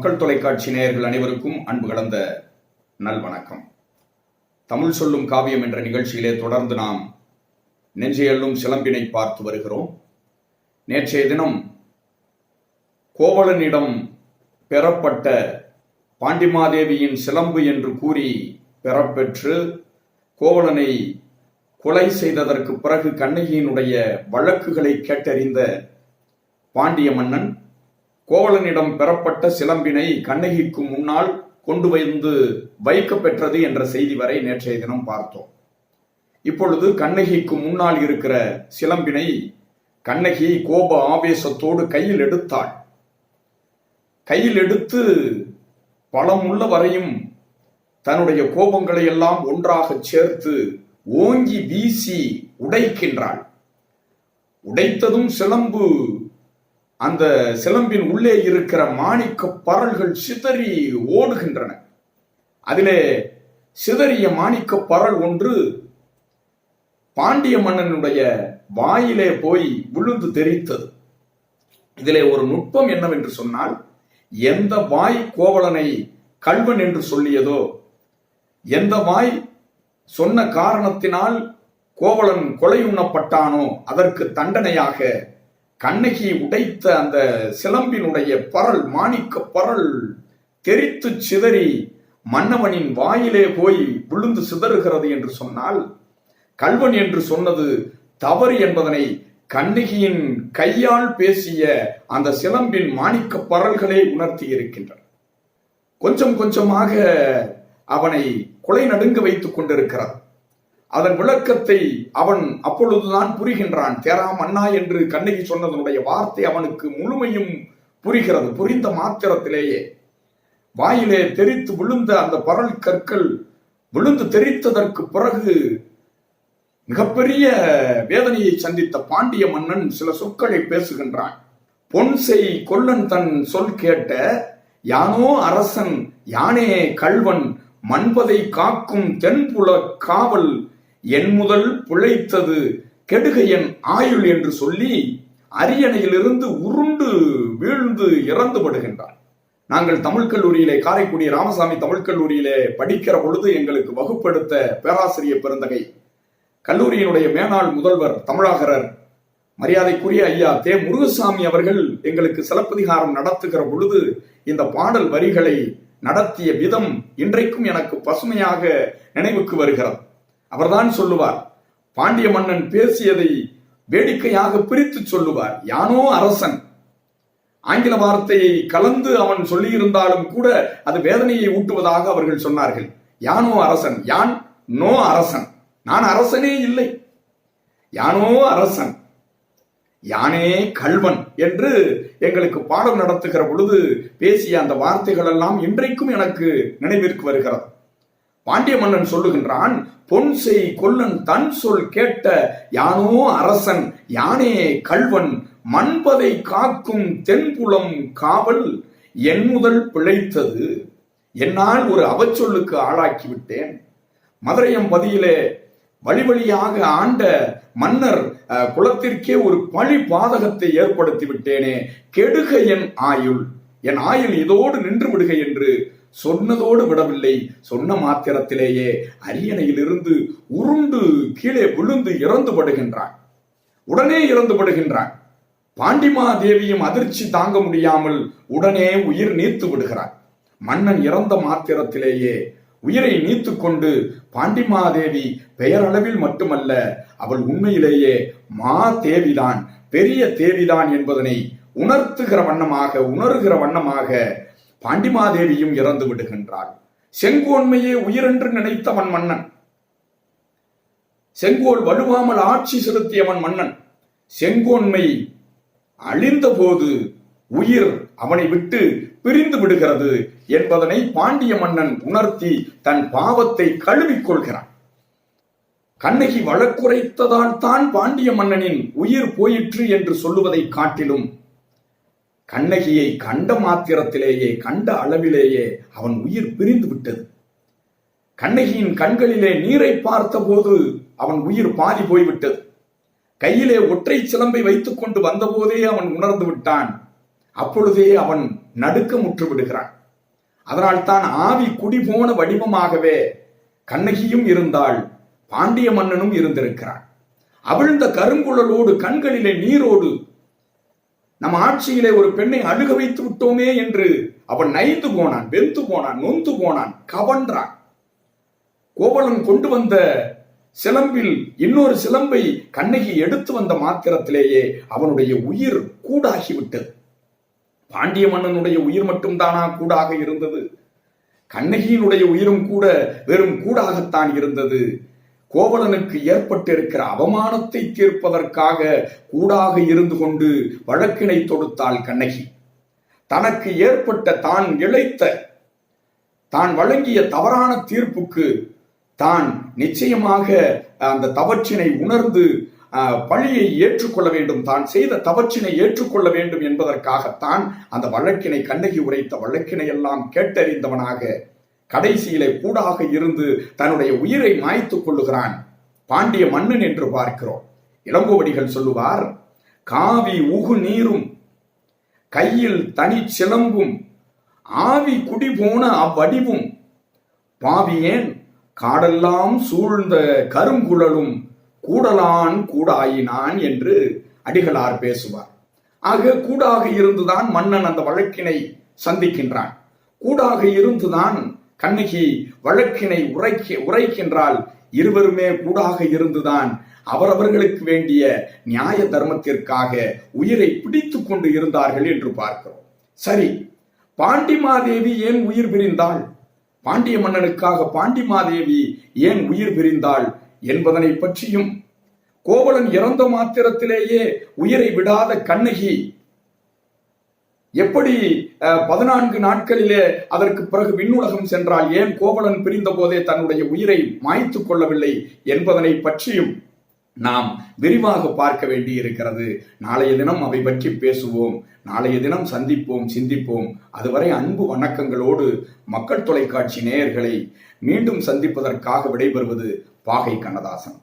மக்கள் தொலைக்காட்சி நேயர்கள் அனைவருக்கும் அன்பு கலந்த நல்வணக்கம் தமிழ் சொல்லும் காவியம் என்ற நிகழ்ச்சியிலே தொடர்ந்து நாம் நெஞ்சையல்லும் சிலம்பினை பார்த்து வருகிறோம். நேற்றைய தினம் கோவலனிடம் பெறப்பட்ட பாண்டிமாதேவியின் சிலம்பு என்று கூறி பெறப்பெற்று கோவலனை கொலை செய்ததற்கு பிறகு கண்ணகியினுடைய வழக்குகளை கேட்டறிந்த பாண்டிய மன்னன் கோவலனிடம் பெறப்பட்ட சிலம்பினை கண்ணகிக்கு முன்னால் கொண்டு வந்து வைக்க பெற்றது என்ற செய்தி வரை நேற்றைய தினம் பார்த்தோம். இப்பொழுது கண்ணகிக்கு முன்னால் இருக்கிற சிலம்பினை கண்ணகி கோப ஆவேசத்தோடு கையில் எடுத்தாள். கையில் எடுத்து பலமுள்ள வரையும் தன்னுடைய கோபங்களை எல்லாம் ஒன்றாக சேர்த்து ஓங்கி வீசி உடைக்கின்றாள். உடைத்ததும் சிலம்பு அந்த சிலம்பின் உள்ளே இருக்கிற மாணிக்க பரல்கள் சிதறி ஓடுகின்றன. அதிலே சிதறிய மாணிக்க பரல் ஒன்று பாண்டிய மன்னனுடைய வாயிலே போய் விழுந்து தெரித்தது. இதிலே ஒரு நுட்பம் என்னவென்று சொன்னால் எந்த வாய் கோவலனை கல்வன் என்று சொல்லியதோ எந்த வாய் சொன்ன காரணத்தினால் கோவலன் கொலை உண்ணப்பட்டானோ அதற்கு தண்டனையாக கண்ணகி உடைத்த அந்த சிலம்பினுடைய பரல் மாணிக்க பரல் தெரித்து சிதறி மன்னவனின் வாயிலே போய் விழுந்து சிதறுகிறது என்று சொன்னால் கல்வன் என்று சொன்னது தவறு என்பதனை கண்ணகியின் கையால் பேசிய அந்த சிலம்பின் மாணிக்க பரல்களே உணர்த்தி இருக்கின்றன. கொஞ்சம் கொஞ்சமாக அவனை கொலை நடுங்க வைத்துக் கொண்டிருக்கிறான் அதன் விளக்கத்தை அவன் அப்பொழுதுதான் புரிகின்றான். தேரா அண்ணா என்று கண்ணகி சொன்னதனுடைய வார்த்தை அவனுக்கு முழுமையும் புரிகிறது. புரிந்த மாத்திரத்திலேயே வாயிலே தெரித்து விழுந்த அந்த பரல் கற்கள் விழுந்து தெரித்ததற்கு பிறகு மிகப்பெரிய வேதனையை சந்தித்த பாண்டிய மன்னன் சில சொற்களை பேசுகின்றான். பொன்செய் கொல்லன் தன் சொல் கேட்ட யானோ அரசன் யானே கல்வன் மண்பதை காக்கும் தென்புல காவல் என் முதல் பிழைத்தது கெடுக என் ஆயுள் என்று சொல்லி அரியணையிலிருந்து உருண்டு வீழ்ந்து இறந்து படுகின்றார் நாங்கள் தமிழ் கல்லூரியிலே காரைக்குடி ராமசாமி தமிழ் கல்லூரியிலே படிக்கிற பொழுது எங்களுக்கு வகுப்படுத்த பேராசிரியர் பெருந்தகை கல்லூரியினுடைய மேனாள் முதல்வர் தமிழாகரர் மரியாதைக்குரிய ஐயா தே. முருகசாமி அவர்கள் எங்களுக்கு சிலப்பதிகாரம் நடத்துகிற பொழுது இந்த பாடல் வரிகளை நடத்திய விதம் இன்றைக்கும் எனக்கு பசுமையாக நினைவுக்கு வருகிறது. அவர்தான் சொல்லுவார். பாண்டிய மன்னன் பேசியதை வேடிக்கையாக பிரித்து சொல்லுவார். யானோ அரசன். ஆங்கில வார்த்தையை கலந்து அவன் சொல்லியிருந்தாலும் கூட அது வேதனையை ஊட்டுவதாக அவர்கள் சொன்னார்கள். யானோ அரசன். யான்? நோ அரசன். நான் அரசனே இல்லை. யானோ அரசன். யானே கல்வன் என்று எங்களுக்கு பாடம் நடத்துகிற பொழுது பேசிய அந்த வார்த்தைகள் எல்லாம் இன்றைக்கும் எனக்கு நினைவிற்கு வருகிறது. பாண்டிய மன்னன் சொல்லுகின்றான் பொன் செய் கொல்லன் தன் சொல் கேட்ட யானோ அரசன் யானே கல்வன் மண்பதை காக்கும் தென்புலம் காவல் என் முதல் பிழைத்தது. என்னால் ஒரு அவச்சொல்லுக்கு ஆளாக்கி விட்டேன் மதுரையம் பதியிலே வழி வழியாக ஆண்ட மன்னர் குலத்திற்கே ஒரு பழி பாதகத்தை ஏற்படுத்தி விட்டேனே கெடுக என் ஆயுள். என் ஆயுள் இதோடு நின்று விடுக என்று சொன்னதோடு விடவில்லை. சொன்ன மாத்திரத்திலேயே அரியணையிலிருந்து உருண்டு கீழே விழுந்து இறந்து படுகின்றான் உடனே இறந்து படுகின்றான் பாண்டிமா தேவியும் அதிர்ச்சி தாங்க முடியாமல் உடனே உயிர் நீத்து விடுகிறார் மன்னன் இறந்த மாத்திரத்திலேயே உயிரை நீத்து கொண்டு பாண்டிமாதேவி பெயரளவில் மட்டுமல்ல அவள் உண்மையிலேயே மா தேவிதான் பெரிய தேவிதான் என்பதனை உணர்த்துகிற வண்ணமாக உணர்கிற வண்ணமாக பாண்டிமாதேவியும் இறந்து விடுகின்றாள். செங்கோன்மையே உயிரென்று நினைத்தவன் மன்னன். செங்கோல் வலுவாமல் ஆட்சி செலுத்தியவன் மன்னன். செங்கோன்மை அழிந்தபோது உயிர் அவனை விட்டு பிரிந்து விடுகிறது என்பதனை பாண்டிய மன்னன் உணர்த்தி தன் பாவத்தை கழுவிக் கொள்கிறான். கண்ணகி வழக்குரைத்ததால் தான் பாண்டிய மன்னனின் உயிர் போயிற்று என்று சொல்லுவதை காட்டிலும் கண்ணகியை கண்ட மாத்திரத்திலேயே கண்ட அளவிலேயே அவன் உயிர் பிரிந்து விட்டது. கண்ணகியின் கண்களிலே நீரை பார்த்தபோது அவன் உயிர் பாதி போய்விட்டது. கையிலே ஒற்றை சிலம்பை வைத்துக் கொண்டு வந்தபோதே அவன் உணர்ந்து விட்டான். அப்பொழுதே அவன் நடுக்கமுற்று விடுகிறான் அதனால்தான் ஆவி குடிபோன வடிவமாகவே கண்ணகியும் இருந்தாள் பாண்டிய மன்னனும் இருந்திருக்கிறான். அவிழ்ந்த கருங்குழலோடு கண்களிலே நீரோடு நம்ம ஆட்சியிலே ஒரு பெண்ணை அழுக வைத்து விட்டோமே என்று அவன் நைந்து போனான் வெந்து போனான் நொந்து போனான் கவன்றான். கோவலன் கொண்டு வந்த சிலம்பில் இன்னொரு சிலம்பை கண்ணகி எடுத்து வந்த மாத்திரத்திலேயே அவனுடைய உயிர் கூடாகிவிட்டது. பாண்டிய மன்னனுடைய உயிர் மட்டும்தானா கூடாக இருந்தது? கண்ணகியினுடைய உயிரும் கூட வெறும் கூடாகத்தான் இருந்தது. கோவலனுக்கு ஏற்பட்டிருக்கிற அவமானத்தை தீர்ப்பதற்காக கூடாக இருந்து கொண்டு வழக்கினை தொடுத்தாள் கண்ணகி. தனக்கு ஏற்பட்ட தான் இழைத்த தான் வழங்கிய தவறான தீர்ப்புக்கு தான் நிச்சயமாக அந்த தவற்றினை உணர்ந்து பழியை ஏற்றுக்கொள்ள வேண்டும். தான் செய்த தவற்றினை ஏற்றுக்கொள்ள வேண்டும் என்பதற்காகத்தான் அந்த வழக்கினை கண்ணகி உரைத்த வழக்கினை எல்லாம் கேட்டறிந்தவனாக கடைசியிலே கூடாக இருந்து தன்னுடைய உயிரை மாய்த்துக் கொள்ளுகிறான். பாண்டிய மன்னன் என்று பார்க்கிறோம். இளங்கோவடிகள் சொல்லுவார் காவி உகு நீரும் கையில் தனி சிலம்பும் ஆவி குடிபோன அவ்வடிவும் பாவியேன் காடெல்லாம் சூழ்ந்த கருங்குழலும் கூடலான் கூடாயினான் என்று அடிகளார் பேசுவார். ஆக கூடாக இருந்துதான் மன்னன் அந்த வழக்கினை சந்திக்கின்றான். கூடாக இருந்துதான் கண்ணகி வழக்கினை உரைக்க உரைக்கின்றால் இருவருமே கூடாக இருந்துதான் அவரவர்களுக்கு வேண்டிய நியாய தர்மத்திற்காக உயிரை பிடித்து கொண்டு இருந்தார்கள் என்று பார்க்கிறோம். சரி பாண்டிமாதேவி ஏன் உயிர் பிரிந்தாள்? பாண்டிய மன்னனுக்காக பாண்டிமாதேவி ஏன் உயிர் பிரிந்தாள் என்பதனை பற்றியும் கோவலன் இறந்த மாத்திரத்திலேயே உயிரை விடாத கண்ணகி எப்படி பதினான்கு நாட்களிலே அதற்கு பிறகு விண்ணுலகம் சென்றால் ஏன் கோவலன் பிரிந்த போதே தன்னுடைய உயிரை மாய்த்துக் கொள்ளவில்லை என்பதனை பற்றியும் நாம் விரிவாக பார்க்க வேண்டி இருக்கிறது நாளைய தினம் அவை பற்றி பேசுவோம். நாளைய தினம் சந்திப்போம் சிந்திப்போம். அதுவரை அன்பு வணக்கங்களோடு மக்கள் தொலைக்காட்சி நேயர்களை மீண்டும் சந்திப்பதற்காக விடைபெறுவது பாகை கண்ணதாசன்.